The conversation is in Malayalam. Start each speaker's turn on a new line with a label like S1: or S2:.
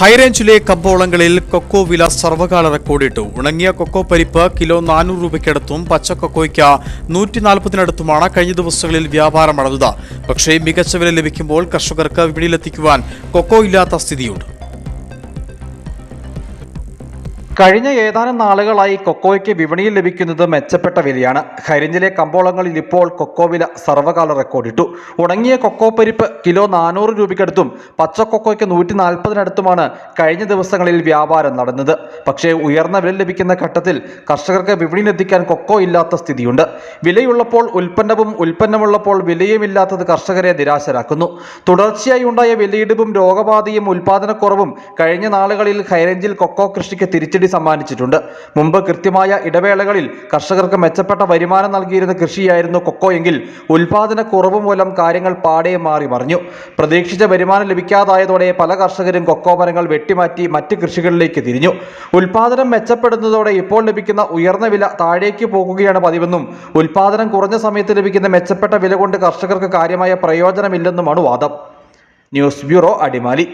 S1: ഹൈറേഞ്ചിലെ കമ്പോളങ്ങളിൽ കൊക്കോ വില സർവകാല റെക്കോർഡിട്ടു. ഉണങ്ങിയ കൊക്കോ പരിപ്പ് കിലോ നാനൂറ് രൂപയ്ക്കടുത്തും പച്ച കൊക്കോയ്ക്ക് നൂറ്റി നാൽപ്പതിനടുത്തുമാണ് കഴിഞ്ഞ ദിവസങ്ങളിൽ വ്യാപാരം അടഞ്ഞത്. പക്ഷേ മികച്ച വില ലഭിക്കുമ്പോൾ കർഷകർക്ക് വിപണിയിലെത്തിക്കുവാൻ കൊക്കോ ഇല്ലാത്ത സ്ഥിതിയുണ്ട്.
S2: കഴിഞ്ഞ ഏതാനും നാളുകളായി കൊക്കോയ്ക്ക് വിപണിയിൽ ലഭിക്കുന്നത് മെച്ചപ്പെട്ട വിലയാണ്. ഹരിഞ്ചിലെ കമ്പോളങ്ങളിൽ ഇപ്പോൾ കൊക്കോ വില സർവകാല റെക്കോർഡിട്ടു. ഉണങ്ങിയ കൊക്കോ പരിപ്പ് കിലോ നാനൂറ് രൂപയ്ക്കടുത്തും പച്ച കൊക്കോയ്ക്ക് നൂറ്റി നാൽപ്പതിനടുത്തുമാണ് കഴിഞ്ഞ ദിവസങ്ങളിൽ വ്യാപാരം നടന്നത്. പക്ഷേ ഉയർന്ന വില ലഭിക്കുന്ന ഘട്ടത്തിൽ കർഷകർക്ക് വിപണിയിലെത്തിക്കാൻ കൊക്കോ ഇല്ലാത്ത സ്ഥിതിയുണ്ട്. വിലയുള്ളപ്പോൾ ഉൽപ്പന്നവും ഉൽപ്പന്നമുള്ളപ്പോൾ വിലയുമില്ലാത്തത് കർഷകരെ നിരാശരാക്കുന്നു. തുടർച്ചയായി ഉണ്ടായ വിലയിടിവും രോഗബാധയും ഉൽപാദനക്കുറവും കഴിഞ്ഞ നാളുകളിൽ ഹൈറേഞ്ചിൽ കൊക്കോ കൃഷിക്ക് തിരിച്ചടി സമ്മാനിച്ചിട്ടുണ്ട്. മുമ്പ് കൃത്യമായ ഇടവേളകളിൽ കർഷകർക്ക് മെച്ചപ്പെട്ട വരുമാനം നൽകിയിരുന്ന കൃഷിയായിരുന്നു കൊക്കോ എങ്കിൽ ഉൽപാദന കുറവ് മൂലം കാര്യങ്ങൾ പാടെ മാറി മറിഞ്ഞു. പ്രതീക്ഷിച്ച വരുമാനം ലഭിക്കാതായതോടെ പല കർഷകരും കൊക്കോ മരങ്ങൾ വെട്ടിമാറ്റി മറ്റ് കൃഷികളിലേക്ക് തിരിഞ്ഞു. ഉൽപാദനം മെച്ചപ്പെടുന്നതോടെ ഇപ്പോൾ ലഭിക്കുന്ന ഉയർന്ന വില താഴേക്ക് പോകുകയാണ് പതിവെന്നും ഉൽപാദനം കുറഞ്ഞ സമയത്ത് ലഭിക്കുന്ന മെച്ചപ്പെട്ട വില കൊണ്ട് കർഷകർക്ക് കാര്യമായ പ്രയോജനമില്ലെന്നുമാണ് വാദം. News bureau Adimali.